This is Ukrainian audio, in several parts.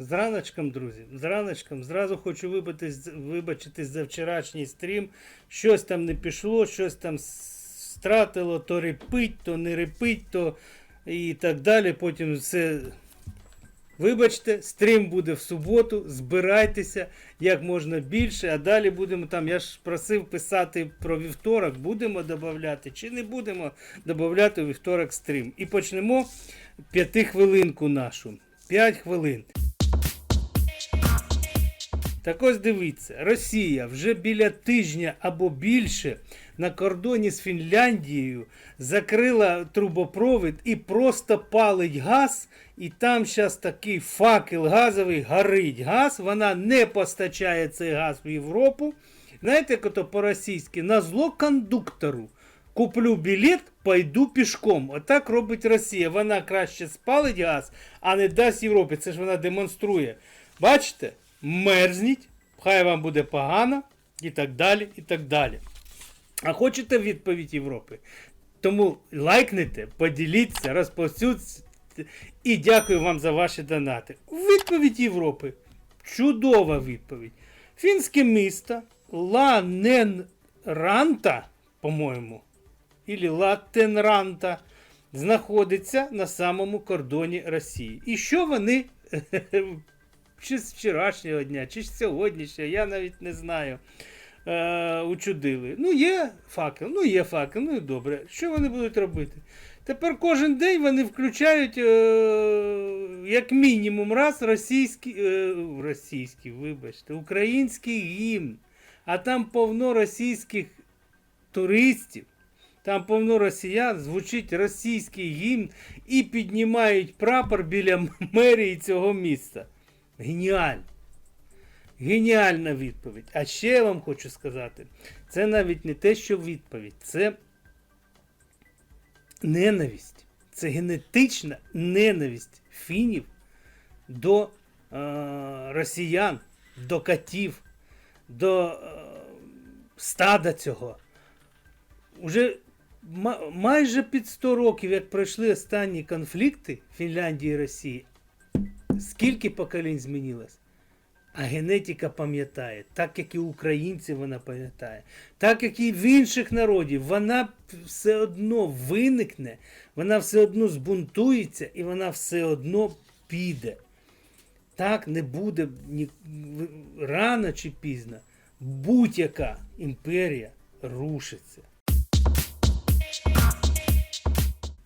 З раночком, друзі, з раночком. Зразу хочу вибачитись, вибачитись за вчорашній стрім. Щось там не пішло, щось там стратило, то репить, то не репить, то і так далі. Потім все. Вибачте, стрім буде в суботу. Збирайтеся як можна більше, а далі будемо там. Я ж просив писати про вівторок, будемо додавати чи не будемо додавати у вівторок стрім. І почнемо п'ятихвилинку нашу. П'ять хвилин. Так ось дивіться, Росія вже біля тижня або більше на кордоні з Фінляндією закрила трубопровід і просто палить газ, і там зараз такий факел газовий горить газ. Вона не постачає цей газ в Європу. Знаєте, як по-російськи, на зло кондуктору. Куплю білет, пойду пішком. Отак робить Росія. Вона краще спалить газ, а не дасть Європі. Це ж вона демонструє. Бачите? Мерзніть, хай вам буде погано, і так далі, і так далі. А хочете відповідь Європи? Тому лайкните, поділіться, розповсюдьте і дякую вам за ваші донати. Відповідь Європи. Чудова відповідь. Фінське місто Ланенранта, по-моєму, ілі Латенранта, знаходиться на самому кордоні Росії. І що вони чи з вчорашнього дня, чи з сьогоднішнього, я навіть не знаю. Е, учудили. Ну, є факел, ну є факел, ну і добре. Що вони будуть робити? Тепер кожен день вони включають е, як мінімум раз російський, е, російський, вибачте, український гімн. А там повно російських туристів. Там повно росіян, звучить російський гімн і піднімають прапор біля мерії цього міста. Геніально. Геніальна відповідь. А ще я вам хочу сказати, це навіть не те, що відповідь, це ненависть. Це генетична ненависть фінів до е, росіян, до катів, до е, стада цього. Уже майже під 100 років, як пройшли останні конфлікти Фінляндії і Росії, скільки поколінь змінилось? А генетика пам'ятає, так як і українці вона пам'ятає, так як і в інших народів, вона все одно виникне, вона все одно збунтується і вона все одно піде. Так не буде ні рано чи пізно. Будь-яка імперія рушиться.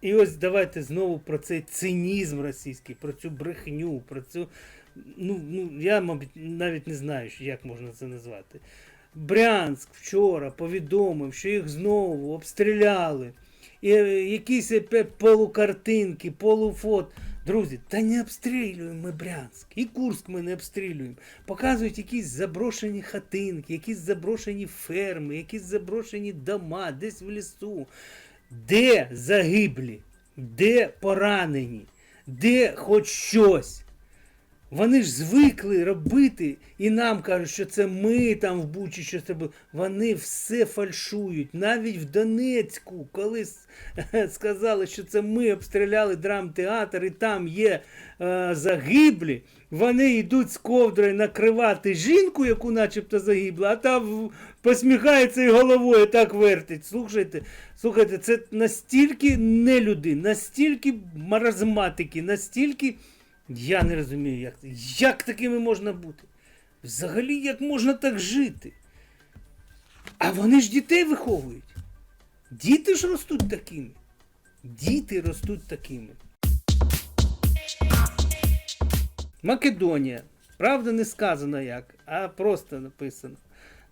І ось давайте знову про цей цинізм російський, про цю брехню, про цю. Ну, ну я, мабуть, навіть не знаю, як можна це назвати. Брянськ вчора повідомив, що їх знову обстріляли. І е, якісь полукартинки, полуфот. Друзі, та не обстрілюємо ми Брянськ. І Курськ ми не обстрілюємо. Показують якісь заброшені хатинки, якісь заброшені ферми, якісь заброшені дома, десь в лісу. Де загиблі? Де поранені? Де хоч щось? Вони ж звикли робити, і нам кажуть, що це ми там в Бучі щось це було. Вони все фальшують. Навіть в Донецьку, коли сказали, що це ми обстріляли драмтеатр, і там є е, загиблі, вони йдуть з ковдрою накривати жінку, яку начебто загибла, а та в- посміхається і головою так вертить. Слухайте, слухайте, це настільки не люди, настільки маразматики, настільки. Я не розумію, як, як такими можна бути. Взагалі, як можна так жити? А вони ж дітей виховують. Діти ж ростуть такими. Діти ростуть такими. Македонія. Правда, не сказано як, а просто написано.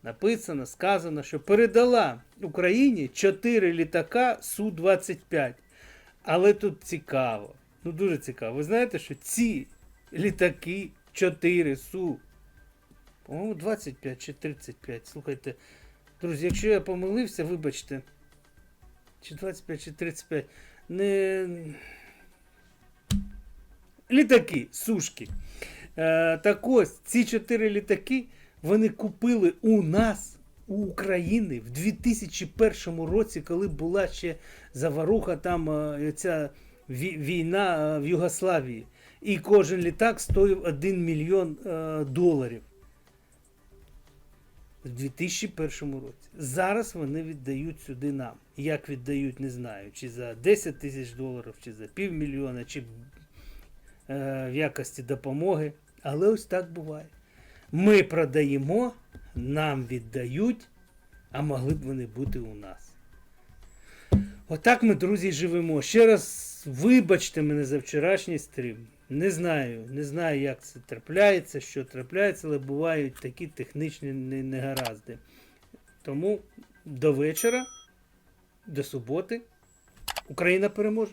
Написано, сказано, що передала Україні 4 літака Су-25. Але тут цікаво. Ну дуже цікаво. Ви знаєте, що ці літаки 4 Су, по-моєму, 25 чи 35. Слухайте, друзі, якщо я помилився, вибачте. Чи 25, чи 35. Не. Літаки, сушки. Е, так ось, ці 4 літаки вони купили у нас, у України, в 2001 році, коли була ще заваруха, там е, ця війна е, в Югославії. І кожен літак стоїв 1 мільйон е, доларів. У 2001 році. Зараз вони віддають сюди нам. Як віддають, не знаю. Чи за 10 тисяч доларів, чи за півмільйона, чи е, в якості допомоги. Але ось так буває. Ми продаємо, нам віддають, а могли б вони бути у нас. Отак ми, друзі, живемо. Ще раз вибачте мене за вчорашній стрім. Не знаю, не знаю, як це трапляється, що трапляється, але бувають такі технічні негаразди. Тому до вечора, до суботи, Україна переможе.